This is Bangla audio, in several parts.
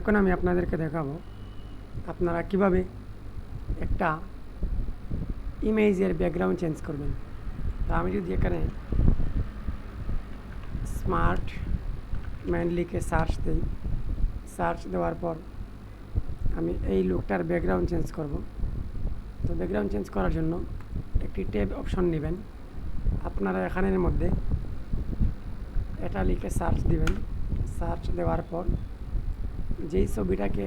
এখন আমি আপনাদেরকে দেখাবো আপনারা কীভাবে একটা ইমেজের ব্যাকগ্রাউন্ড চেঞ্জ করবেন। তা আমি যদি এখানে স্মার্ট ম্যান লিখে সার্চ দিই সার্চ দেওয়ার পর আমি এই লুকটার ব্যাকগ্রাউন্ড চেঞ্জ করব। তো ব্যাকগ্রাউন্ড চেঞ্জ করার জন্য একটি ট্যাব অপশন নেবেন। আপনারা এখানের মধ্যে এটা লিখে সার্চ দিবেন। সার্চ দেওয়ার পর যেই ছবিটাকে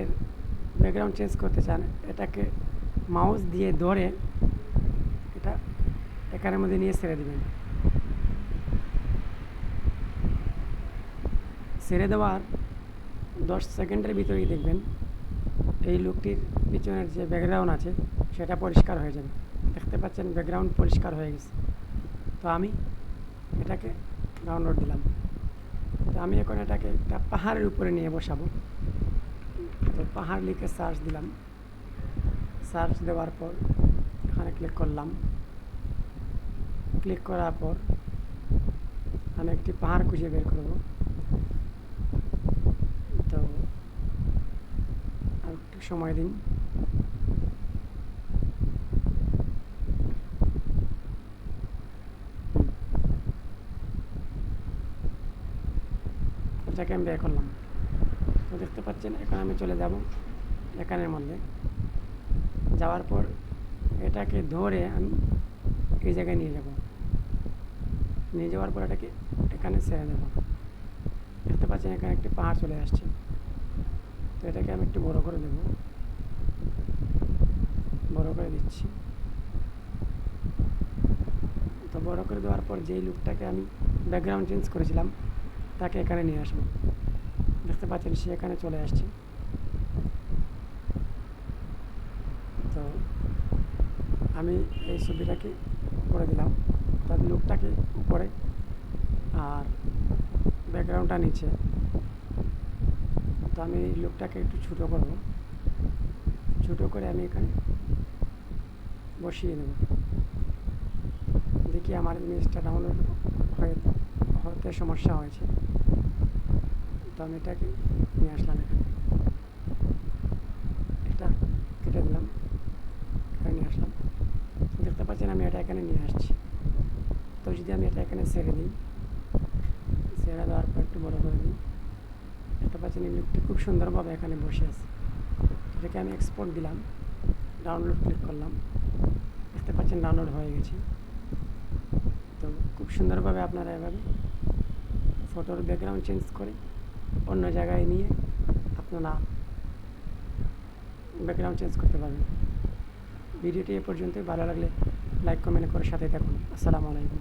ব্যাকগ্রাউন্ড চেঞ্জ করতে চান, এটাকে মাউস দিয়ে ধরে এটা এখানের মধ্যে নিয়ে ছেড়ে দেবেন। ছেড়ে দেওয়ার দশ সেকেন্ডের ভিতরেই দেখবেন এই লুকটির পিছনের যে ব্যাকগ্রাউন্ড আছে, সেটা পরিষ্কার হয়ে যাবে। দেখতে পাচ্ছেন ব্যাকগ্রাউন্ড পরিষ্কার হয়ে গেছে। তো আমি এটাকে ডাউনলোড দিলাম। তো আমি এখন এটাকে একটা পাহাড়ের উপরে নিয়ে বসাবো। তো পাহাড় লিখে সার্চ দিলাম। সার্চ দেওয়ার পর এখানে ক্লিক করলাম। ক্লিক করার পর আমি একটি পাহাড় খুঁজে বের করব। তো আর একটু সময় দিন। এটাকে আমি বের করলাম। তো দেখতে পাচ্ছেন, এখন আমি চলে যাব এখানের মধ্যে। যাওয়ার পর এটাকে ধরে আমি এই জায়গায় নিয়ে যাব। নিয়ে যাওয়ার পর এটাকে এখানে ছেড়ে দেবো। দেখতে পাচ্ছেন, এখানে একটি পাহাড় চলে আসছে। তো এটাকে আমি একটু বড় করে দেব। বড় করে দিচ্ছি। তো বড় করে দেওয়ার পর যেই লুকটাকে আমি ব্যাকগ্রাউন্ড চেঞ্জ করেছিলাম, তাকে এখানে নিয়ে আসব। দেখতে পাচ্ছেন সে এখানে চলে আসছে। তো আমি এই ছবিটাকে করে দিলাম। তার লুকটাকে উপরে আর ব্যাকগ্রাউন্ডটা নিচে। তো আমি এই লুকটাকে একটু ছোটো করব। ছোটো করে আমি এখানে বসিয়ে নেব। দেখি আমার ইমেজটা ডাউনলোড হয়ে হতে সমস্যা হয়েছে। তো আমি এটাকে, নিয়ে আসলাম এখানে। এটা কেটে দিলাম, এখানে নিয়ে আসলাম। দেখতে পাচ্ছেন আমি এটা এখানে নিয়ে আসছি। তো যদি আমি এটা এখানে ছেড়ে দিই, ছেড়ে দেওয়ার পর একটু বড় করে দিই, দেখতে পাচ্ছেন এই লুকটি খুব সুন্দরভাবে এখানে বসে আছে। এটাকে আমি এক্সপোর্ট দিলাম ডাউনলোড ক্লিক করলাম। দেখতে পাচ্ছেন ডাউনলোড হয়ে গেছে। তো খুব সুন্দরভাবে আপনারা এভাবে ফটোর ব্যাকগ্রাউন্ড চেঞ্জ করে অন্য জায়গায় নিয়ে আপনারা ব্যাকগ্রাউন্ড চেঞ্জ করতে পারবেন। ভিডিওটি এ পর্যন্তই। ভালো লাগলে লাইক কমেন্ট করে সাথে থাকুন। আসসালামু আলাইকুম।